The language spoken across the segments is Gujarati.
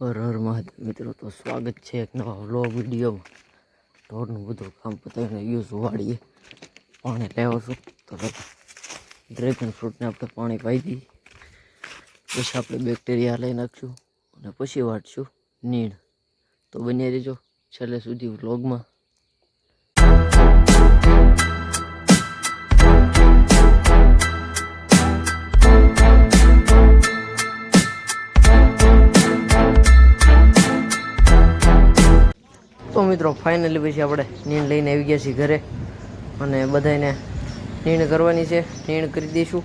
હર હર મહાદેવ. મિત્રો, તો સ્વાગત છે એક નવા વ્લોગ વિડીયોમાં. ઢોરનું બધું કામ પતાવીને યુઝ વાળીએ પાણી લેવો છું તો ડ્રેગન ફ્રૂટને આપણે પાણી પાઈ દઈએ. પછી આપણે બેક્ટેરિયા લઈ નાખશું. અને પછી વાટશું નીણ. તો બન્યા રહેજો છેલ્લે સુધી વ્લોગમાં તો મિત્રો ફાઇનલી પછી આપણે નીણ લઈને આવી ગયા છીએ ઘરે. અને બધાને નીણ કરવાની છે. નીણ કરી દઈશું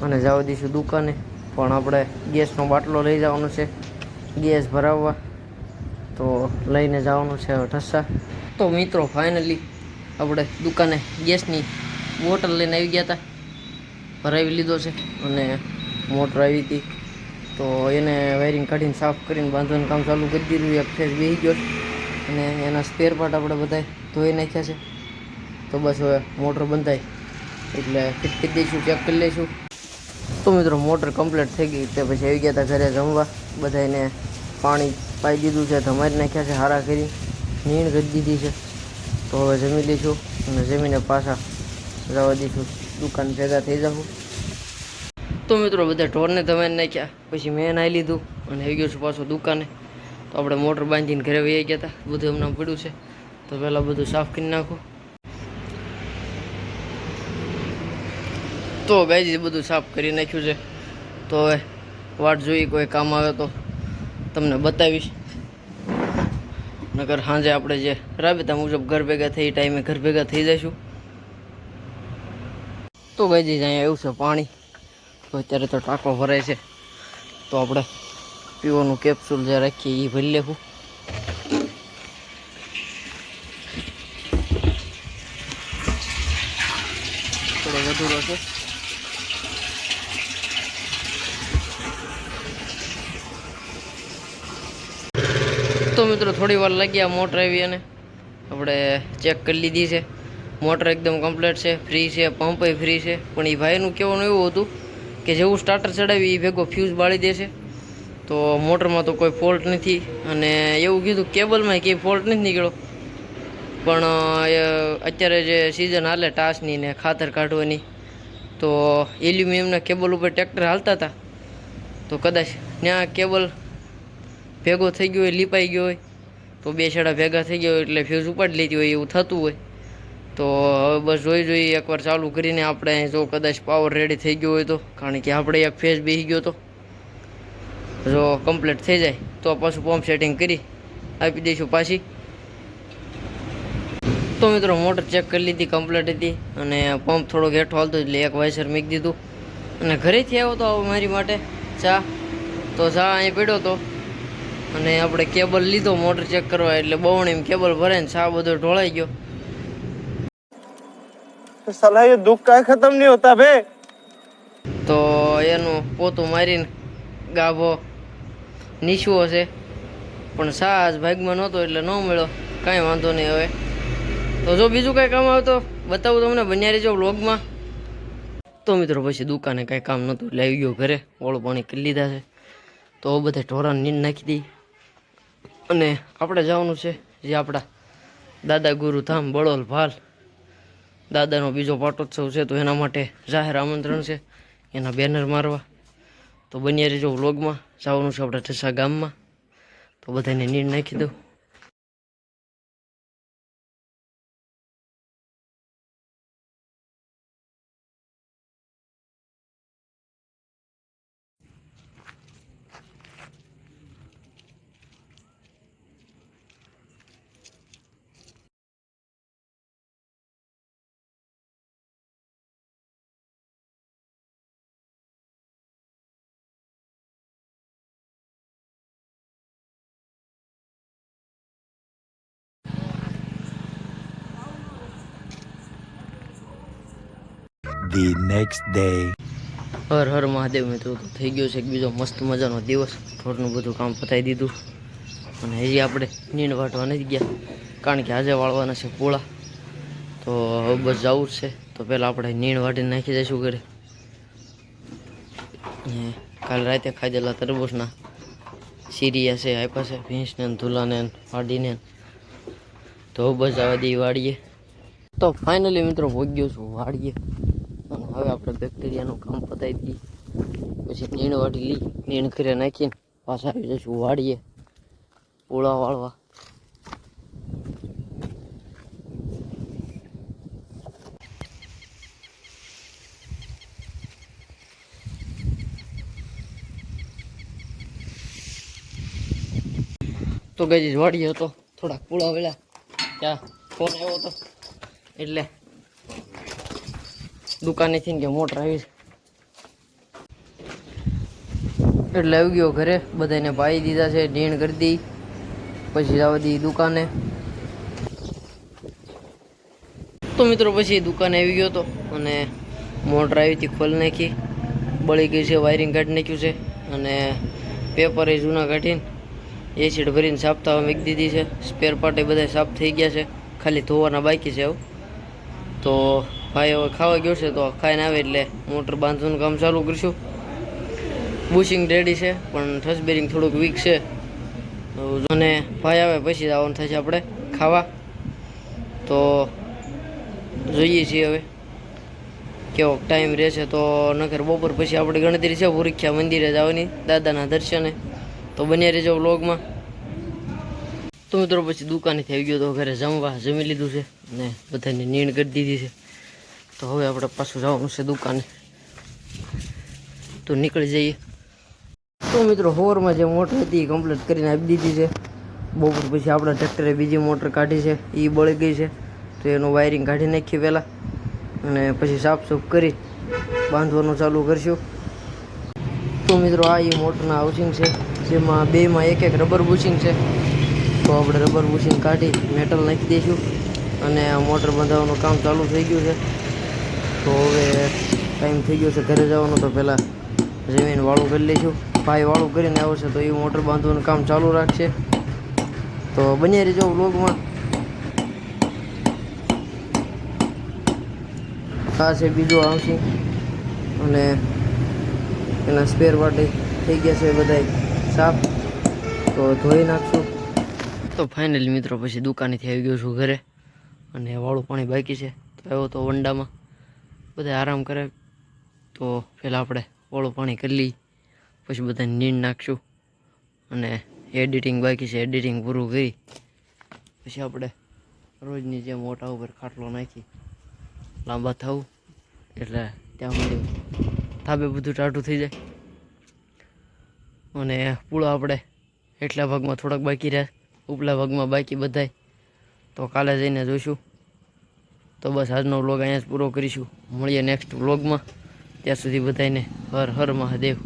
અને જવા દઈશું દુકાને. પણ આપણે ગેસનો બાટલો લઈ જવાનો છે. ગેસ ભરાવવા. તો લઈને જવાનું છે ઠસ્સા તો મિત્રો ફાઇનલી આપણે દુકાને ગેસની બોટલ લઈને આવી ગયા હતા. ભરાવી લીધો છે અને મોટર આવી હતી. તો એને વાયરિંગ કાઢીને સાફ કરીને બાંધવાનું કામ ચાલુ કરી દીધું. એક ફેસ બેસી ગયો. અને એના સ્પેર પાર્ટ આપણે બધા ધોઈ નાખ્યા છે. તો બસ હવે મોટર બંધાય. એટલે ફિટ દઈશું ચેક કરી લઈશું. તો મિત્રો, મોટર કમ્પ્લીટ થઈ ગઈ તે પછી આવી ગયા હતા ઘરે જમવા. બધાને પાણી પાઈ દીધું છે, ધમારી નાખ્યા છે, હારા કરી. નીણ કરી દીધી છે. તો હવે જમી લઈશું અને જમીને પાછા જવા દઈશું. દુકાન ભેગા થઈ જાઉં તો મિત્રો, બધા ઢોરને ધમારી નાખ્યા. પછી મેં નાહી લીધું અને આવી ગયો છું પાછો દુકાને. તો આપણે મોટર બાંધીને ઘરે વહી ગયા હતા. બધું હમણાં પડ્યું છે. તો પહેલાં બધું સાફ કરી નાખો. તો ગાઈજી બધું સાફ કરી નાખ્યું છે. તો હવે વાટ જોઈ કોઈ કામ આવે તો તમને બતાવીશ. નગર સાંજે આપણે જે રાબેતા મુજબ ઘર ભેગા થઈ ટાઈમે ઘર ભેગા થઈ જઈશું. તો ગાઈજી અહીંયા એવું છે પાણી. તો અત્યારે તો ટાંકો ભરાય છે. તો આપણે પીવાનું કેપ્સ્યુલ જે રાખીએ એ ભરી લેવું. થોડો વધુ છે. તો મિત્રો થોડી વાર લાગ્યા મોટર આવી અને આપણે ચેક કરી લીધી છે. મોટર એકદમ કમ્પ્લીટ છે ફ્રી છે પંપ ફ્રી છે. પણ એ ભાઈનું કહેવાનું એવું હતું કે જેવું સ્ટાર્ટર ચડાવી એ ભેગો ફ્યુઝ બાળી દેશે. તો મોટરમાં તો કોઈ ફોલ્ટ નથી. અને એવું કીધું કેબલમાં કંઈ ફોલ્ટ નથી નીકળ્યો. પણ અત્યારે જે સિઝન હાલે ટાસની ને ખાતર કાઢવાની, તો એલ્યુમિનિયમના કેબલ ઉપર ટ્રેક્ટર હાલતા હતા. તો કદાચ ત્યાં કેબલ ભેગો થઈ ગયો હોય, લીપાઈ ગયો હોય, તો બે છેડા ભેગા થઈ ગયા એટલે ફ્યુઝ ઉપાડી લેતી હોય, એવું થતું હોય. તો હવે બસ જોઈ જોઈ એકવાર ચાલુ કરીને આપણે જો કદાચ પાવર રેડી થઈ ગયો હોય તો, કારણ કે આપણે એક ફેઝ બેસી ગયો તો. જો કમ્પ્લીટ થઈ જાય તો પાછું પંપ સેટિંગ કરી આપી દઈશું પાછી. તો મિત્રો મોટર ચેક કરી લીધી કમ્પ્લીટ હતી અને પંપ થોડોક હેઠો હાલતો એટલે એક વાયસર મૂકી દીધું. અને ઘરેથી આવ્યો તો મારી માટે ચા. તો ચા અહીં પીડ્યો હતો. અને આપણે કેબલ લીધો મોટર ચેક કરવા એટલે બવણીમાં કેબલ ભરાય ને ચા બધો ઢોળાઈ ગયો. સલાહ એ દુઃખ કાંઈ ખતમ નહીં હોતા ભે તો એનું પોતું મારીને ગાભો નીચવો છે પણ સાજ ભાગમાં નહોતો એટલે ન મળ્યો. કાંઈ વાંધો નહીં હવે. તો જો બીજું કાંઈ કામ આવે તો બતાવું તમને બન્યા રહેજો વ્લોગમાં. તો મિત્રો પછી દુકાને કાંઈ કામ નહોતું એટલે આવી ગયો ઘરે. ઓળું પાણી કરી લીધા છે. તો બધા ઢોરાને નીંદ નાખી દઈ અને આપણે જવાનું છે જે આપણા દાદા ગુરુ ધામ બળોલ ભાલ. દાદાનો બીજો પાટોત્સવ છે તો એના માટે જાહેર આમંત્રણ છે. એના બેનર મારવા. તો બન્યા રહેજો વ્લોગમાં જવાનું છે આપણે ઠેસા ગામમાં. તો બધાને નીર નાખી દઉં. The next day Har Har Mahadev મિત્રો થઈ ગયો છે એક બીજો મસ્ત મજાનો દિવસ. ઢોરનું બધું કામ પતાવી દીધું. અને હજી આપણે નીંદ વાટવા નથી ગયા, કારણ કે આજે વાળવાના છે પોળા. તો હવે બસ જવું જ છે. તો પહેલાં આપણે નીણ વાટીને નાખી જઈશું ઘરે. કાલ રાતે ખાધેલા તરબૂચના સીરિયા છે, આપ્યા છે, ભેંસને ધૂલાને વાડીને તો બસ આવા દઈ વાડીએ. તો ફાઇનલી મિત્રો પહોંચ્યો છું વાડીએ. હવે આપણે બેક્ટેરિયાનું કામ પતાવી દઈએ. પછી નીણ વાટી લઈ નીણ ઘરે નાખીને પાછા આવી જઈશું વાળીએ પોળા વાળવા. તો ગઈ વાળીએ હતો. થોડાક પૂળા વેલા ત્યાં ફોન આવ્યો હતો એટલે દુકાનેથી કે મોટર આવી. એટલે આવી ગયો ઘરે. બધાને પાઈ દીધા છે, ઢીણ કરી દી. પછી જવા દી દુકાને. તો મિત્રો પછી દુકાને આવી ગયો હતો અને મોટર આવી હતી ખોલી નાખી. બળી ગઈ છે વાયરિંગ કાઢી નાખ્યું છે. અને પેપર એ જૂના કાઢીને એસિડ ભરીને સાફ થવા મૂકી દીધી છે. સ્પેર પાર્ટ એ બધા સાફ થઈ ગયા છે. ખાલી ધોવાના બાકી છે એવું તો ભાઈ હવે ખાવા ગયો છે તો ખાઈને આવે એટલે મોટર બાંધવાનું કામ ચાલુ કરીશું. બુશિંગ રેડી છે, પણ ઠસ બેરિંગ થોડુંક વીક છે. અને ભાઈ આવે પછી આવવાનું થશે આપણે ખાવા. તો જોઈએ છીએ હવે કેવો ટાઈમ રહેશે તો નખર બપોર પછી આપણી ગણતરી છે, ભૂરીખ્યા મંદિરે જવાની દાદાના દર્શને. તો બન્યા રહેજો વ્લોગમાં. તો મિત્રો, પછી દુકાનેથી આવી ગયો તો ઘરે જમવા જમી લીધું છે અને બધાને નીણ કરી દીધી છે. તો હવે આપણે પાછું જવાનું છે દુકાને. તો નીકળી જઈએ. તો મિત્રો, હોરમાં જે મોટર હતી એ કમ્પ્લીટ કરીને આપી દીધી છે. બપોર પછી આપણા ટ્રેક્ટરે બીજી મોટર કાઢી છે. એ બળી ગઈ છે. તો એનું વાયરિંગ કાઢી નાખીએ પહેલાં. અને પછી સાફ સૂફ કરી બાંધવાનું ચાલુ કરશું. તો મિત્રો, આ એ મોટરના હાઉસિંગ છે. જેમાં બેમાં એક એક રબર બુશિંગ છે. તો આપણે રબર બુશિંગ કાઢી મેટલ નાખી દઈશું. અને આ મોટર બાંધવાનું કામ ચાલુ થઈ ગયું છે. તો હવે ટાઈમ થઈ ગયો છે ઘરે જવાનો, તો પહેલાં જમીન વાળું કરી લઈશું. ભાઈ વાળું કરીને આવશે તો એ મોટર બાંધવાનું કામ ચાલુ રાખશે. તો બની રહેજો વ્લોગમાં. આ છે બીજું આવશે. અને એના સ્પેર પાર્ટી થઈ ગયા છે બધાય સાફ. તો ધોઈ નાખશું. તો ફાઇનલી મિત્રો, પછી દુકાનેથી આવી ગયો છું ઘરે. અને વાળું પાણી બાકી છે. તો આવ્યો તો વંડામાં. બધા આરામ કરે, તો પહેલાં આપણે ઓળું પાણી કરી લઈએ પછી બધાને નીંદ નાખશું અને એડિટિંગ બાકી છે. એડિટિંગ પૂરું કરી, પછી આપણે રોજની જેમ મોટા ઉપર ખાટલો નાખી, લાંબા થવું, એટલે ત્યાં સુધી થાબે બધું ટાટું થઈ જાય. અને પૂળો આપણે એટલા ભાગમાં થોડાક બાકી રહ્યા ઉપલા ભાગમાં બાકી બધાય. તો કાલે જઈને જોઈશું તો બસ આજનો વ્લોગ અહીંયા જ પૂરો કરીશું. મળીએ નેક્સ્ટ વ્લોગમાં ત્યાં સુધી બધાને હર હર મહાદેવ.